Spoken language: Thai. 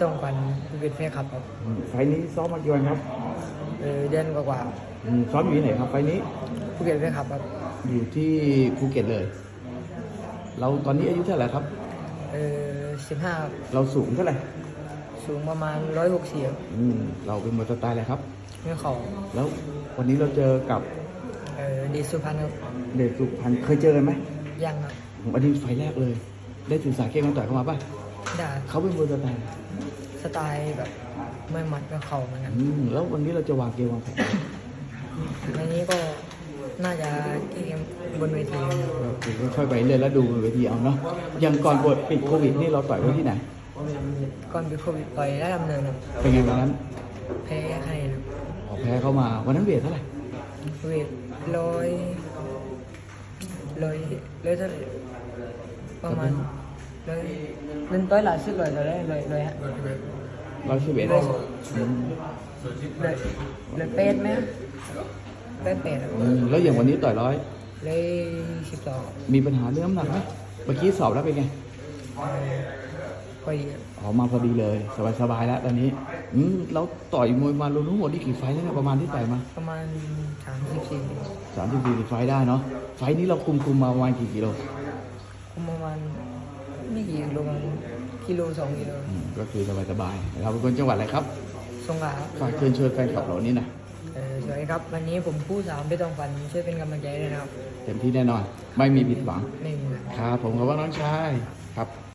ต้องกันภูเก็ตแฟครับครับอืมไฟล์นี้ซ้อมมากี่วันครับเออเดือนกว่าอืมซ้อมอยู่ที่ไหนครับไฟล์นี้ๆภูเก็ตแฟครับครับอยู่ที่ภูเก็ตเลย เราตอนนี้อายุเท่าไหร่ครับ เออสิบห้าเราสูงเท่าไหร่สูงประมาณร้อยหกสิบอืมเราเป็นมวยสไตล์อะไรครับไม่เข่าแล้ววันนี้เราเจอกับเออดีสุพรรณครับเดชสุพันธ์เคยเจอกันไหมยังครับวันนี้ไฟล์แรกเลย ได้ศึกษาเก่งมาต่อยเข้ามาป่ะ ได้เขาเป็นมวยสไตล์สไตล์แบบไม่หมัดก็เข่าเหมือนกันอืมแล้ววันนี้เราจะวางเกมวางแผนอันนี้ก็น่าจะเกมบนเวทีครับก็คือค่อยๆไปเรื่อยแล้วดูบนเวทีเอาเนาะอย่างก่อนบทปิดโควิดนี่เราต่อยไว้ที่ไหนก่อนไปโควิดไปได้ดำเนินครับเป็นไงวันนั้นแพ้คะแนนครับออกแพ้เข้ามาวันนั้นเวทเท่าไหร่เวทร้อยร้อยร้อยเท่าไหร่ประมาณ ร้อยเล่นต้อยหลายสิบเลยตอนแรกเลยเลยฮะร้อยสิบเอ็ดเลยเลยเลยเป็ดไหมเป็ดเป็ดอะแล้วอย่างวันนี้ต่อยร้อยเลยสิบสองมีปัญหาเรื่องน้ำหนักไหมเมื่อกี้สอบแล้วเป็นไงพอดีครับออกมาพอดีเลย สบายๆแล้วตอนนี้อืมเราต่อยมวยมารวมทั้งหมดนี่กี่ไฟท์แล้วเนี่ยประมาณที่ต่อยมา ประมาณสามสิบสี่สามสิบสี่สิบไฟท์ได้เนาะไฟท์นี้เราคุมคุมมาประมาณกี่กิโลประมาณ ไม่กี่กิโลประมาณกิโลสองกิโลอืมก็คือสบายๆเราเป็นคนจังหวัดอะไรครับสงขลาครับฝากเชิญชวนแฟนคลับเรานี่นะเออสวัสดีครับ วันนี้ผมผู้สามไปต้องฟันช่วยเป็นกำลังใจด้วยนะครับเต็มที่แน่นอน ไม่มีผิดหวังไม่มีครับ ผมขอบคุณน้องชายครับ